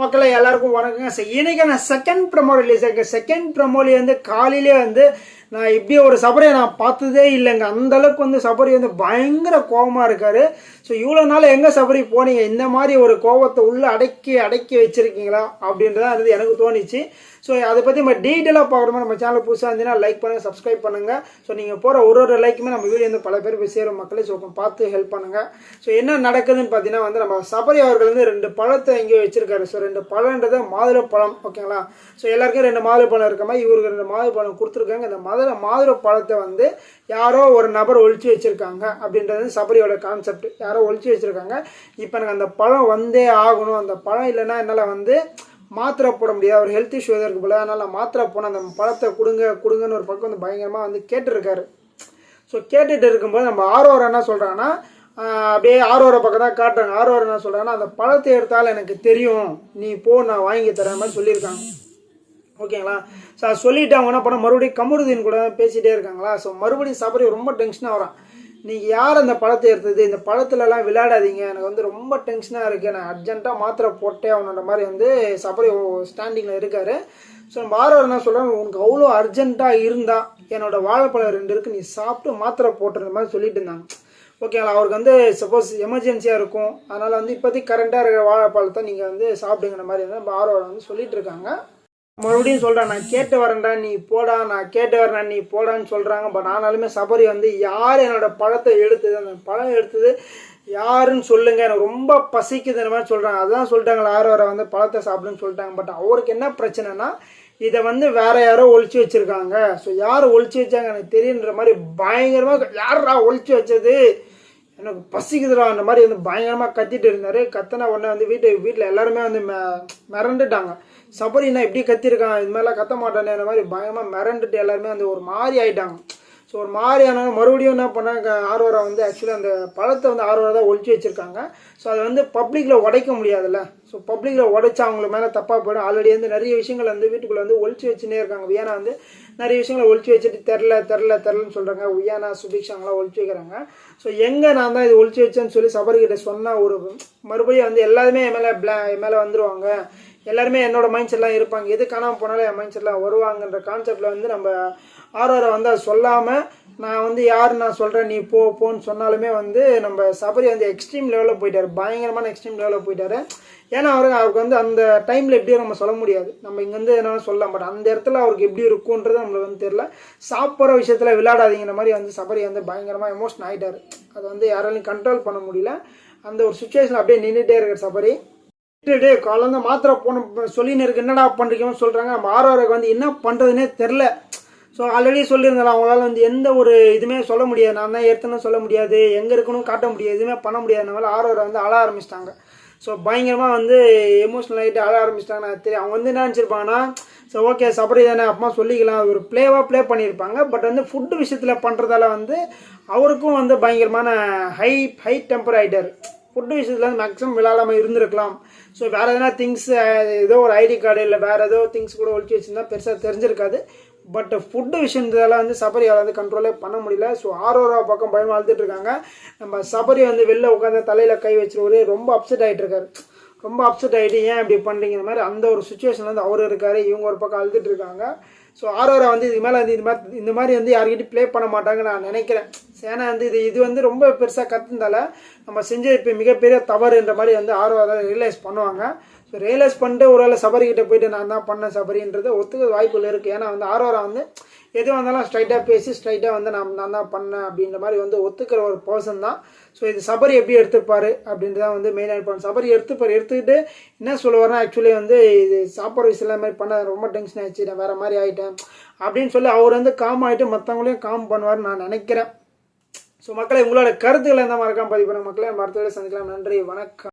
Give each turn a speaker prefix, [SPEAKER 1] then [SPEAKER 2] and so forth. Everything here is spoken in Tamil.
[SPEAKER 1] மக்களை எல்லாருக்கும் வணக்கங்க. சரி, இன்னைக்கு நான் செகண்ட் ப்ரமோ ரிலீஸ் ஆகிருக்கு செகண்ட் ப்ரமோலி வந்து காலையிலே வந்து நான் இப்படி ஒரு சபரியை நான் பார்த்ததே இல்லைங்க. அந்தளவுக்கு வந்து சபரி வந்து பயங்கர கோபமாக இருக்காரு. ஸோ இவ்வளோ நாள் எங்கே சபரி போனீங்க? இந்த மாதிரி ஒரு கோபத்தை உள்ளே அடக்கி அடக்கி வச்சுருக்கீங்களா? அப்படின்றதான் வந்து எனக்கு தோணுச்சு. ஸோ அதை பற்றி நம்ம டீட்டெயிலாக பார்க்கணுமா நம்ம சேனல் புதுசாக இருந்தீங்கன்னா லைக் பண்ணுங்கள் சப்ஸ்கிரைப் பண்ணுங்கள் ஸோ நீங்கள் போகிற ஒரு ஒரு லைக்குமே நம்ம வீடியோ வந்து பல பேர் போய் சேரும் மக்களே. ஸோ பார்த்து ஹெல்ப் பண்ணுங்கள் ஸோ என்ன நடக்குதுன்னு பார்த்தீங்கன்னா வந்து நம்ம சபரி அவர்கள் வந்து ரெண்டு பழத்தை எங்கேயோ வச்சுருக்காரு. ஸோ ரெண்டு பழன்றது மாதுளை பழம் ஓகேங்களா? ஸோ எல்லாருக்கும் ரெண்டு மாதுளை பழம் இருக்க மாதிரி இவருக்கு ரெண்டு மாதுளை பழம் கொடுத்துருக்காங்க. இந்த மாதுளை மாதுளை பழத்தை வந்து யாரோ ஒரு நபர் ஒழிச்சு வச்சுருக்காங்க அப்படின்றது சபரியோட கான்செப்ட் யாரோ ஒழிச்சு வச்சுருக்காங்க. இப்போ எனக்கு அந்த பழம் வந்தே ஆகணும். அந்த பழம் இல்லைன்னா என்னால் வந்து மாத்திரை போட முடியாது. ஒரு ஹெல்த் இஷ்யூ எதாவது இருக்கு போல. அதனால் மாத்திரை போனால் அந்த பழத்தை கொடுங்க கொடுங்கன்னு ஒரு பக்கம் வந்து பயங்கரமாக வந்து கேட்டிருக்காரு. ஸோ கேட்டுட்டு இருக்கும்போது நம்ம ஆரோர் என்ன சொல்கிறாங்கன்னா அப்படியே ஆரோர பக்கம் தான் காட்டுறாங்க. ஆரோர் என்ன சொல்கிறாங்கன்னா அந்த பழத்தை எடுத்தால் எனக்கு தெரியும். நீ போ நான் வாங்கி தரேன் மாதிரி சொல்லியிருக்காங்க. ஓகேங்களா? ஸோ அது சொல்லிட்டு அவங்க என்ன பண்ண மறுபடியும் கமருதீன் கூட பேசிகிட்டே இருக்காங்களா? ஸோ மறுபடியும் சபரி ரொம்ப டென்ஷனாக வரான். நீங்கள் யார் அந்த பழத்தை எடுத்தது? இந்த பழத்துலலாம் விளையாடாதீங்க. எனக்கு வந்து ரொம்ப டென்ஷனாக இருக்குது நான் அர்ஜென்ட்டாக மாத்திரை போட்டே அவனோட மாதிரி வந்து சபரி ஸ்டாண்டிங்கில் இருக்கார். ஸோ நம்ம ஆரோர் என்ன சொல்கிறேன் உனக்கு அவ்வளோ அர்ஜென்ட்டாக இருந்தால் என்னோடய வாழைப்பழம் ரெண்டு இருக்குது நீ சாப்பிட்டு மாத்திரை போட்டுற மாதிரி சொல்லிட்டு இருந்தாங்க. ஓகேங்களா அவருக்கு வந்து சப்போஸ் எமர்ஜென்சியாக இருக்கும். அதனால் வந்து இப்போதைக்கு கரண்ட்டாக இருக்கிற வாழைப்பழத்தை நீங்கள் வந்து சாப்பிடுங்கிற மாதிரி வந்து நம்ம ஆரோட வந்து சொல்லிட்டு இருக்காங்க. மறுபடியும் சொல்கிறேன் நான் கேட்டு வரேன்டா நீ போடா நான் கேட்டு வரேன் நீ போடான்னு சொல்கிறாங்க பட் ஆனாலுமே சபரி வந்து யார் என்னோட பழத்தை எடுத்தது அந்த பழம் எடுத்தது யாருன்னு சொல்லுங்க. எனக்கு ரொம்ப பசிக்குதுன்னு மாதிரி சொல்கிறாங்க அதான் சொல்லிட்டாங்களா ஆறு வர வந்து பழத்தை சாப்பிடுன்னு சொல்லிட்டாங்க. பட் அவருக்கு என்ன பிரச்சனைனா இதை வந்து வேற யாரோ ஒழிச்சு வச்சிருக்காங்க. ஸோ யார் ஒழிச்சு வச்சாங்க எனக்கு தெரியுன்ற மாதிரி பயங்கரமாக யாரா ஒழிச்சு வச்சது? எனக்கு பசிக்குதுடா அந்த மாதிரி வந்து பயங்கரமாக கத்திட்டு இருந்தார். கத்தின உடனே வந்து வீட்டு வீட்டில் எல்லாருமே வந்து மெ மிரண்டுட்டாங்க. சபரினா இப்படி கத்திருக்கான்? இது மாதிரிலாம் கத்த மாட்டானே அந்த மாதிரி பயங்கரமாக மிரண்டுட்டு எல்லாருமே வந்து ஒரு மாதிரி ஆயிட்டாங்க. ஸோ ஒரு மாதிரி ஆனால் மறுபடியும் என்ன பண்ணாங்க ஆர்வரா வந்து ஆக்சுவலாக அந்த பழத்தை வந்து ஆர்வரா தான் ஒழிச்சு வச்சுருக்காங்க. ஸோ அதை வந்து பப்ளிக்கில் உடைக்க முடியாதுல்ல. ஸோ பப்ளிக்கில் உடைச்சா அவங்கள மேலே தப்பாக போயிடும். ஆல்ரெடி வந்து நிறைய விஷயங்கள் வந்து வீட்டுக்குள்ளே வந்து ஒழிச்சு வச்சுனே இருக்காங்க. வியானா வந்து நிறைய விஷயங்களை ஒழிச்சு வச்சுட்டு தெரில தெரில தெரிலன்னு சொல்கிறாங்க உயானா சுபிக்ஷாங்களாம் ஒழிச்சு வைக்கிறாங்க. ஸோ எங்கே நான் தான் இது ஒழிச்சு வச்சேன்னு சொல்லி சபர்கிட்ட சொன்னால் ஒரு மறுபடியும் வந்து எல்லாருமே என் மேலே பிளா என் மேலே வந்துடுவாங்க எல்லாருமே என்னோட மைண்ட் செட்லாம் இருப்பாங்க. எது காணாமல் போனாலும் என் மைண்ட் செட்லாம் வருவாங்கன்ற கான்செப்டில் வந்து நம்ம ஆரோரை வந்து அது சொல்லாமல் நான் வந்து யார் நான் சொல்கிறேன் நீ போ போன்னு சொன்னாலுமே வந்து நம்ம சபரி வந்து எக்ஸ்ட்ரீம் லெவலில் போயிட்டார். பயங்கரமான எக்ஸ்ட்ரீம் லெவலில் போயிட்டார். ஏன்னா அவருக்கு அவருக்கு வந்து அந்த டைமில் எப்படியும் நம்ம சொல்ல முடியாது. நம்ம இங்கேருந்து என்ன சொல்லலாம். பட் அந்த இடத்துல அவருக்கு எப்படி இருக்குன்றது நம்மளுக்கு வந்து தெரில சாப்பிட்ற விஷயத்தில் விளையாடாதீங்கிற மாதிரி வந்து சபரி வந்து பயங்கரமாக எமோஷன் ஆகிட்டார் அதை வந்து யாராலையும் கண்ட்ரோல் பண்ண முடியல. அந்த ஒரு சுச்சுவேஷன் அப்படியே நின்றுட்டே இருக்கார் சபரி. டே காலந்தான் மாத்திரை போன சொல்லின்னு இருக்கு. என்னடா பண்ணுறீங்கன்னு சொல்கிறாங்க நம்ம ஆரோருக்கு வந்து என்ன பண்ணுறதுனே தெரில ஸோ ஆல்ரெடி சொல்லியிருந்தேன் அவங்களால வந்து எந்த ஒரு இதுவுமே சொல்ல முடியாது. நான் தான் ஏற்கனவே சொல்ல முடியாது. எங்கே இருக்கணும் காட்ட முடியாது. எதுவுமே பண்ண முடியாதனால ஆரோரை வந்து அழ ஆரம்பிச்சிட்டாங்க. ஸோ பயங்கரமாக வந்து எமோஷனல் ஆகிட்டு அழ ஆரம்பிச்சிட்டாங்க நான் தெரியும் அவங்க வந்து என்ன நினச்சிருப்பாங்கன்னா ஸோ ஓகே சபரி தானே அப்பமா சொல்லிக்கலாம். ஒரு ப்ளேவாக ப்ளே பண்ணியிருப்பாங்க. பட் வந்து ஃபுட்டு விஷயத்தில் பண்ணுறதால வந்து அவருக்கும் வந்து பயங்கரமான ஹை ஹை டெம்பர் ஆகிட்டார் ஃபுட்டு விஷயத்தில் வந்து மேக்ஸிமம் விளாடாமல் இருந்திருக்கலாம். ஸோ வேறு எதனா திங்ஸ் ஏதோ ஒரு ஐடி கார்டு இல்லை வேறு ஏதோ திங்ஸ் கூட ஒழிச்சு வச்சுருந்தா பெருசாக தெரிஞ்சிருக்காது. பட் ஃபுட்டு விஷயத்தால் வந்து சபரியால் வந்து கண்ட்ரோலே பண்ண முடியல. ஸோ ஆரோரா பக்கம் பயம் அழுதுட்டு இருக்காங்க. நம்ம சபரி வந்து வெளில உட்காந்து தலையில் கை வச்சுருவரு. ரொம்ப அப்செட் ஆகிட்டு இருக்காரு. ரொம்ப அப்செட் ஆகிட்டு ஏன் இப்படி பண்ணுறீங்க இந்த மாதிரி அந்த ஒரு சுச்சுவேஷன் வந்து அவர் இருக்காரு. இவங்க ஒரு பக்கம் அழுதுட்டு இருக்காங்க. ஸோ ஆரோரா வந்து இது மேலே வந்து இது மாதிரி இந்த மாதிரி வந்து யார்கிட்டையும் ப்ளே பண்ண மாட்டாங்க நான் நினைக்கிறேன். ஏன்னா வந்து இது இது வந்து ரொம்ப பெருசாக கற்றுந்தால நம்ம செஞ்ச இப்போ மிகப்பெரிய தவறுன்ற மாதிரி வந்து ஆரோரா ரியலைஸ் பண்ணுவாங்க. ரியலைஸ் பண்ணிட்டு ஒரு வேளை சபரிக்கிட்ட போயிட்டு நான் தான் பண்ணேன் சபரின்றது ஒத்துக்க வாய்ப்புகள் இருக்குது ஏன்னா வந்து ஆரோரா வந்து எது வந்தாலும் ஸ்ட்ரைட்டாக பேசி ஸ்ட்ரைட்டாக வந்து நான் நான் தான் பண்ணேன் அப்படின்ற மாதிரி வந்து ஒத்துக்கிற ஒரு பர்சன் தான். ஸோ இது சபரி எப்படி எடுத்துப்பார் அப்படின்றத வந்து மெயினாக இருப்பாங்க சபரி எடுத்துப்பார் எடுத்துக்கிட்டு என்ன சொல்லுவார்னா ஆக்சுவலி வந்து இது சாப்பாடு விஷயம் இந்த மாதிரி பண்ண ரொம்ப டென்ஷன் ஆயிடுச்சு நான் வேறு மாதிரி ஆகிட்டேன் அப்படின்னு சொல்லி அவர் வந்து காம் ஆகிட்டு மற்றவங்களையும் காம் பண்ணுவார் நான் நினைக்கிறேன். ஸோ மக்களை உங்களோட கருத்துக்களை எந்த மறக்காமல் பதிவு பண்ணுங்க. மக்களை மருத்துவரை சந்திக்கலாம். நன்றி வணக்கம்.